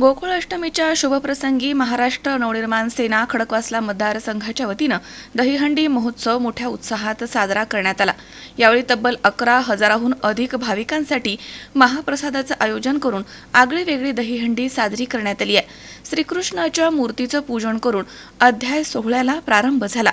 गोकुळाष्टमीच्या शुभप्रसंगी महाराष्ट्र नवनिर्माण सेना खडकवासला मतदारसंघाच्या वतीनं दहीहंडी महोत्सव मोठ्या उत्साहात साजरा करण्यात आला. यावेळी तब्बल अकरा हजाराहून अधिक भाविकांसाठी महाप्रसादाचं आयोजन करून आगळी वेगळी दहीहंडी साजरी करण्यात आली आहे. श्रीकृष्णाच्या मूर्तीचं पूजन करून अध्याय सोहळ्याला प्रारंभ झाला.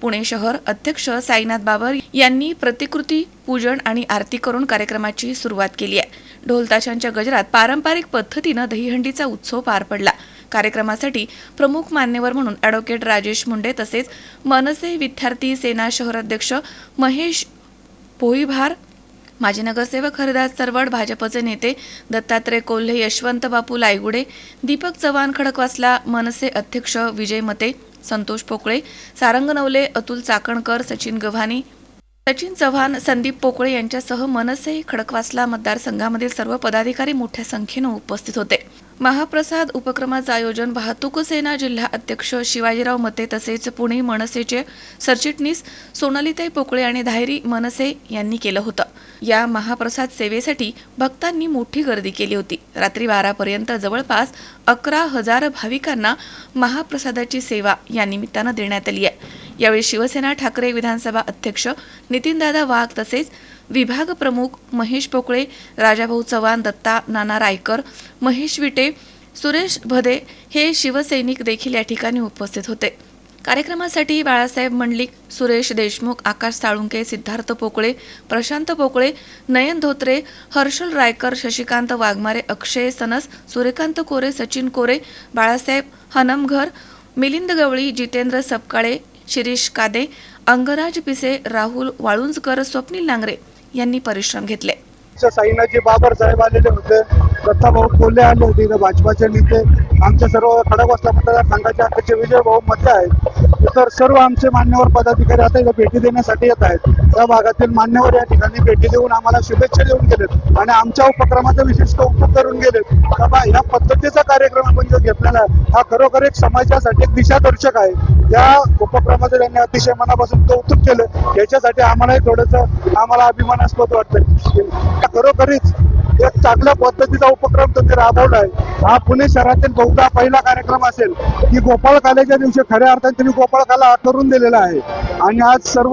पुणे शहर अध्यक्ष साईनाथ बाबर यांनी प्रतिकृती पूजन आणि आरती करून कार्यक्रमाची सुरुवात केली आहे. ढोलताशांच्या गजरात पारंपरिक पद्धतीनं दहीहंडीचा उत्सव पार पडला. कार्यक्रमासाठी प्रमुख मान्यवर म्हणून ॲडव्होकेट राजेश मुंडे तसेच मनसे विद्यार्थी सेना शहराध्यक्ष महेश पोईभार माजी नगरसेवक हरिदास चरवड भाजपचे नेते दत्तात्रय कोल्हे यशवंत बापू लायगुडे दीपक चव्हाण खडकवासला मनसे अध्यक्ष विजय मते संतोष पोकळे सारंग नवले अतुल चाकणकर सचिन गव्हाणी सचिन चव्हाण संदीप पोकळे यांच्यासह मनसे खडकवासला मतदारसंघामधील सर्व पदाधिकारी मोठ्या संख्येनं उपस्थित होते. महाप्रसाद उपक्रमाचं आयोजन वाहतूक सेना जिल्हा अध्यक्ष शिवाजीराव मते तसेच पुणे मनसेचे सरचिटणीस सोनालीताई पोकळे आणि धायरी मनसे यांनी केलं होतं. या महाप्रसाद सेवेसाठी भक्तांनी मोठी गर्दी केली होती. रात्री बारापर्यंत जवळपास अकरा हजार भाविकांना महाप्रसादाची सेवा या निमित्तानं देण्यात आली आहे. यावेळी शिवसेना ठाकरे विधानसभा अध्यक्ष नितीनदादा वाघ तसेच विभाग प्रमुख महेश पोकळे राजाभाऊ चव्हाण दत्ता नाना रायकर महेश विटे सुरेश भदे हे शिवसैनिक देखील या ठिकाणी उपस्थित होते. कार्यक्रमासाठी बाळासाहेब मंडलिक सुरेश देशमुख आकाश साळुंके सिद्धार्थ पोकळे प्रशांत पोकळे नयन धोत्रे हर्षल रायकर शशिकांत वाघमारे अक्षय सनस सूर्यकांत कोरे सचिन कोरे बाळासाहेब हनमघर मिलिंद गवळी जितेंद्र सपकाळे शिरीष कादे अंगराज पिसे राहुल वाळुंजकर स्वप्नील नांगरे यांनी परिश्रम घेतले. साईनाजी बाबर साहेब आलेले होते दत्ताभाऊ कोल्हे आले होते भाजपाचे नेते. आमच्या सर्व खडकवासला मतदारसंघाचे अध्यक्ष विजय भाऊ मध्ये आहेत. तर सर्व आमचे मान्यवर पदाधिकारी आता इथं भेटी देण्यासाठी येत आहेत. त्या भागातील मान्यवर या ठिकाणी भेटी देऊन आम्हाला शुभेच्छा देऊन गेलेत आणि आमच्या उपक्रमाचं विशेष कौतुक करून गेलेत. बाबा या पद्धतीचा कार्यक्रम आपण जो घेतलेला आहे हा खरोखर एक समाजासाठी एक दिशादर्शक आहे. या उपक्रमाचं त्यांनी अतिशय मनापासून कौतुक केलं. याच्यासाठी आम्हालाही थोडंसं आम्हाला अभिमानास्पद वाटतं खरोखरीच एक चांगल्या पद्धतीचा उपक्रम त्यांनी राबवला आहे. हा पुणे शहरातील बहुधा पहिला कार्यक्रम असेल. की गोपाळ कालेच्या दिवशी खऱ्या अर्थाने त्यांनी गोपाळ काला करून दिलेला आहे. आणि आज सर्व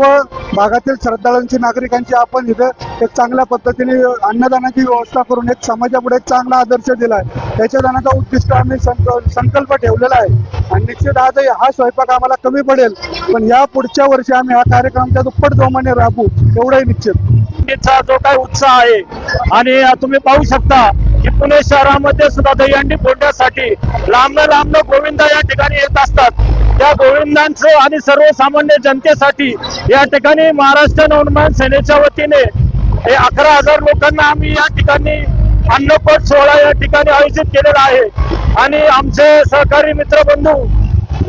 भागातील श्रद्धाळूंची नागरिकांची आपण इथं एक चांगल्या पद्धतीने अन्नदानाची व्यवस्था करून एक समाजापुढे एक चांगला आदर्श दिला आहे. त्याच्या दानाचा उद्दिष्ट आम्ही संक- संकल्प ठेवलेला आहे. आणि निश्चित आजही हा स्वयंपाक आम्हाला कमी पडेल. पण या पुढच्या वर्षी आम्ही हा कार्यक्रमच्या दुप्पट जोमाने राबू एवढंही निश्चित. दहीहंडीचा जो काही उत्साह आहे आणि तुम्ही पाहू शकता की पुणे शहरामध्ये सुद्धा दहीहंडी फोडण्यासाठी लांब लांब गोविंदा या ठिकाणी येत असतात. त्या गोविंदांचं आणि सर्वसामान्य जनतेसाठी या ठिकाणी महाराष्ट्र नवनिर्माण सेनेच्या वतीने हे अकरा हजार लोकांना आम्ही या ठिकाणी अन्नपट सोहळा या ठिकाणी आयोजित केलेला आहे. आणि आमचे सहकारी मित्रबंधू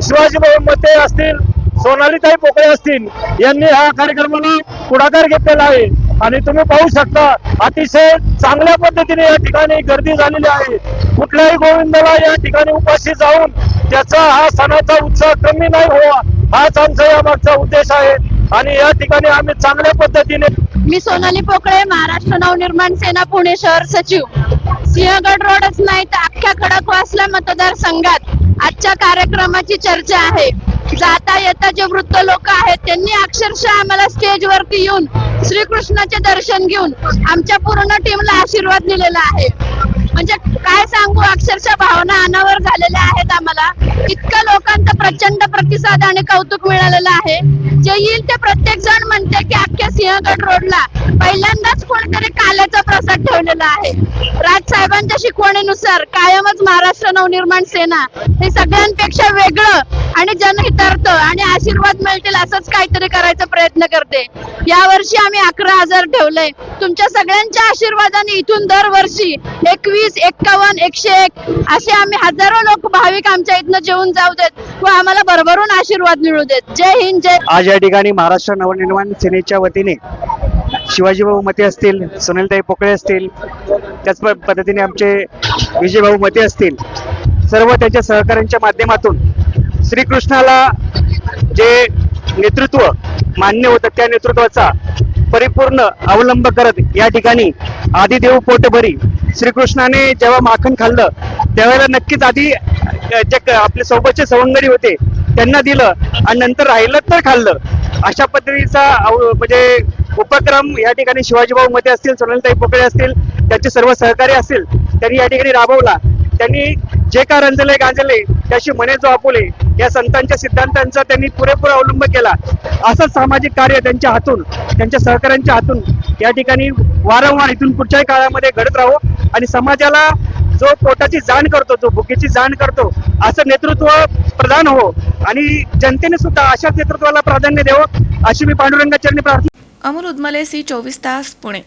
शिवाजी भाऊ मते असतील सोनालीताई पोकळे असतील यांनी ह्या कार्यक्रमाला पुढाकार घेतलेला आहे. आणि तुम्ही पाहू शकता अतिशय चांगल्या पद्धतीने या ठिकाणी गर्दी झालेली आहे. कुठल्याही गोविंदाला या ठिकाणी उपाशी जाऊन त्याचा हा सणाचा उत्साह कमी नाही व्हावा हाच आमचा या मागचा उद्देश आहे. आणि या ठिकाणी आम्ही चांगल्या पद्धतीने मी सोनाली पोकळे महाराष्ट्र नवनिर्माण सेना पुणे शहर सचिव. सिंहगड रोडच नाही तर अख्ख्या खडकवासला मतदारसंघात आजच्या कार्यक्रमाची चर्चा आहे. जाता येता जे वृद्ध लोक आहेत त्यांनी अक्षरशः आम्हाला स्टेजवरती येऊन श्रीकृष्णाचे दर्शन घेऊन आमच्या पूर्ण टीमला आशीर्वाद दिलेला आहे. म्हणजे काय सांगू अक्षरशः भावना अनावर झालेल्या आहेत आम्हाला. इतकं लोकांचा प्रचंड प्रतिसाद आणि कौतुक मिळालेलं आहे. जे येईल ते प्रत्येक जण म्हणते की अख्ख्या सिंहगड रोडला पहिल्यांदाच कोणतरी काल्याचा प्रसाद ठेवलेला आहे. राज साहेबांच्या शिकवणीनुसार कायमच महाराष्ट्र नवनिर्माण सेना हे सगळ्यांपेक्षा वेगळं आणि जनहितार्थ आणि आशीर्वाद मिळतील असंच काहीतरी करायचा प्रयत्न करते. यावर्षी आम्ही अकरा हजार ठेवलंय. तुमच्या सगळ्यांच्या आशीर्वादाने इथून दरवर्षी एकवीस एक्कावन्न एकशे एक असे आम्ही हजारो लोक भाविक आमच्या इथनं जेवून जाऊ देत व आम्हाला भरभरून आशीर्वाद मिळू देत. जय हिंद जय आज या ठिकाणी महाराष्ट्र नवनिर्माण सेनेच्या वतीने शिवाजीभाऊ मते असतील सुनीलताई पोकळे असतील त्याच पद्धतीने आमचे विजयभाऊ मते असतील. सर्व त्यांच्या सहकाऱ्यांच्या माध्यमातून श्रीकृष्णाला जे नेतृत्व मान्य होतं त्या नेतृत्वाचा परिपूर्ण अवलंब करत या ठिकाणी आदिदेव पोटभरी श्रीकृष्णाने जेव्हा माखन खाल्लं त्यावेळेला नक्कीच आधी जे आपले सोबतचे सवंगडी होते त्यांना दिलं आणि नंतर राहिलं तर खाल्लं. अशा पद्धतीचा म्हणजे उपक्रम या ठिकाणी शिवाजीभाऊ मते असतील सोनलताई पोकळे असतील त्यांचे सर्व सहकारी असतील त्यांनी या ठिकाणी राबवला. त्यांनी जे का रंजले गांजले त्याशी मने जो आपुले या संतांच्या सिद्धांतांचा त्यांनी पुरेपूर अवलंब केला. असंच सामाजिक कार्य त्यांच्या हातून त्यांच्या सहकाऱ्यांच्या हातून या ठिकाणी वारंवार इथून पुढच्याही काळामध्ये घडत राहो. आणि समाजाला जो पोटाची जाण करतो जो भुकेची जाण करतो असं नेतृत्व प्रदान हो. आणि जनतेने सुद्धा अशाच नेतृत्वाला प्राधान्य द्यावं अशी मी पांडुरंगाचरणी प्रार्थना अमर उदमले सी चोवीस तास पुणे.